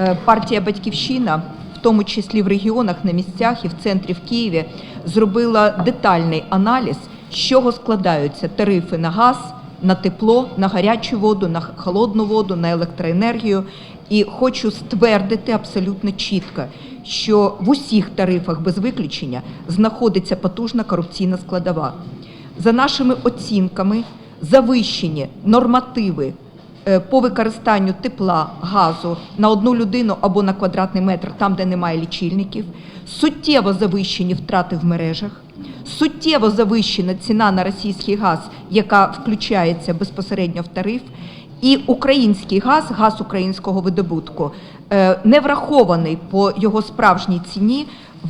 Е, Партія Батьківщина, в тому числі в регіонах на місцях і в центрі в Києві, зробила детальний аналіз, з чого складаються тарифи на газ, на тепло, на гарячу воду, на холодну воду, на електроенергію. І хочу ствердити абсолютно чітко, що в усіх тарифах без виключення знаходиться потужна корупційна складова. За нашими оцінками, завищені нормативи по використанню тепла, газу на одну людину або на квадратний метр, там, де немає лічильників, суттєво завищені втрати в мережах, суттєво завищена ціна на російський газ, яка включається безпосередньо в тариф. І український газ, газ українського видобутку, е, не врахований по його справжній ціні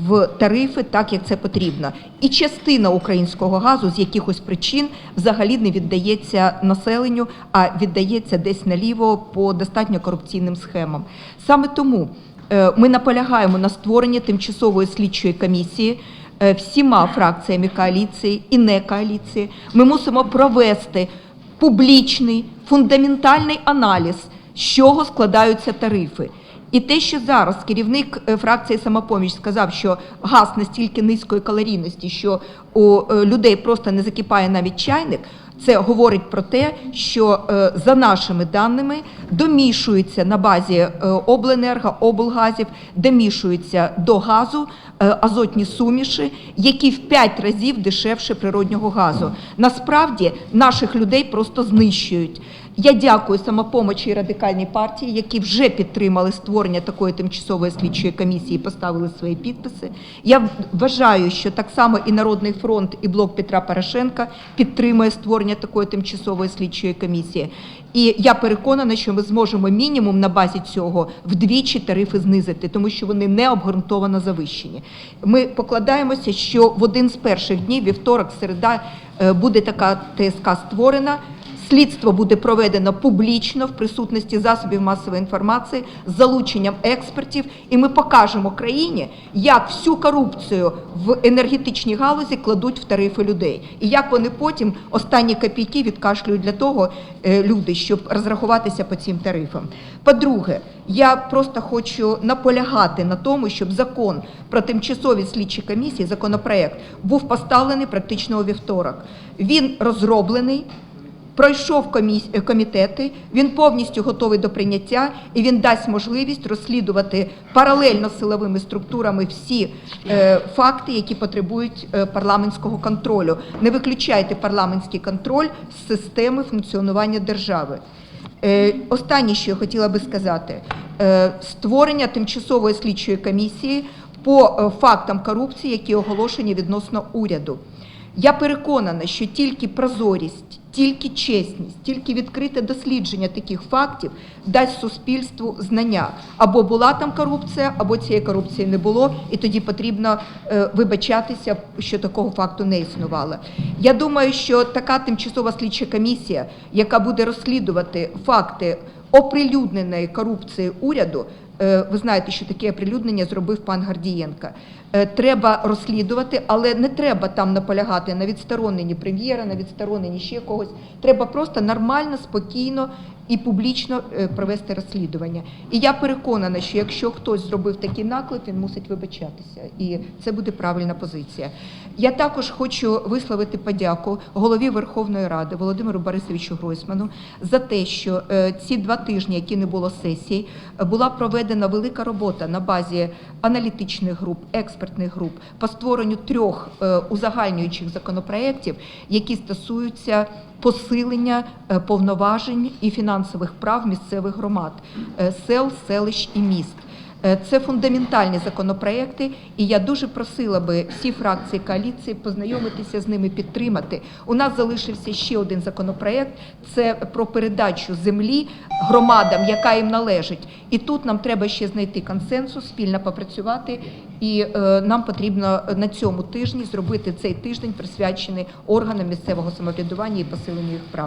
в тарифи, так як це потрібно. І частина українського газу з якихось причин взагалі не віддається населенню, а віддається десь наліво по достатньо корупційним схемам. Саме тому е, ми наполягаємо на створенні тимчасової слідчої комісії е, всіма фракціями коаліції і не коаліції. Ми мусимо провести публічний фундаментальний аналіз, з чого складаються тарифи. І те, що зараз керівник е, фракції самопоміч сказав, що газ настільки низької калорійності, що у е, людей просто не закипає навіть чайник. Це говорить про те, що е, за нашими даними домішується на базі е, обленерго, облгазів, домішуються до газу е, азотні суміші, які в 5 разів дешевше природнього газу. Насправді наших людей просто знищують. Я дякую самопомочі і радикальній партії, які вже підтримали створення такої тимчасової слідчої комісії, поставили свої підписи. Я вважаю, що так само і Народний фронт, і блок Петра Порошенка підтримує створення такої тимчасової слідчої комісії. І я переконана, що ми зможемо мінімум на базі цього вдвічі тарифи знизити, тому що вони не обґрунтовано завищені. Ми покладаємося, що в один з перших днів, вівторок, середа, е, буде така ТСК створена. Слідство буде проведено публічно в присутності засобів масової інформації з залученням експертів, і ми покажемо країні, як всю корупцію в енергетичній галузі кладуть в тарифи людей, і як вони потім останні копійки відкашлюють для того е, люди, щоб розрахуватися по цим тарифам. По-друге, я просто хочу наполягати на тому, щоб закон про тимчасові слідчі комісії, законопроект, був поставлений практично у вівторок. Він розроблений. Пройшов е, комітети, він повністю готовий до прийняття, і він дасть можливість розслідувати паралельно з силовими структурами всі е, факти, які потребують е, парламентського контролю. Не виключайте парламентський контроль з системи функціонування держави. Е, Останнє, що я хотіла би сказати, Е, створення тимчасової слідчої комісії по е, фактам корупції, які оголошені відносно уряду. Я переконана, що тільки прозорість, тільки чесність, тільки відкрите дослідження таких фактів дасть суспільству знання. Або була там корупція, або цієї корупції не було, і тоді потрібно е, вибачатися, що такого факту не існувало. Я думаю, що така тимчасова слідча комісія, яка буде розслідувати факти оприлюдненої корупції уряду, Ви знаєте, що таке оприлюднення зробив пан Гардієнка. Е, Треба розслідувати, але не треба там наполягати на відстороненні прем'єра, на відстороненні ще когось. Треба просто нормально, спокійно і публічно е, провести розслідування. І я переконана, що якщо хтось зробив такий наклеп, він мусить вибачатися, і це буде правильна позиція. Я також хочу висловити подяку голові Верховної Ради Володимиру Борисовичу Гройсману за те, що е, ці два тижні, які не було сесій, е, була проведена велика робота на базі аналітичних груп, експертних груп по створенню трьох е, узагальнюючих законопроєктів, які стосуються посилення е, повноважень і фінансових прав місцевих громад, е, сел, селищ і міст. Е, Це фундаментальні законопроекти, і я дуже просила би всі фракції коаліції познайомитися з ними, підтримати. У нас залишився ще один законопроект: це про передачу землі громадам, яка їм належить. І тут нам треба ще знайти консенсус, спільно попрацювати. І е, нам потрібно на цьому тижні зробити цей тиждень присвячений органам місцевого самоврядування і посиленню їх прав.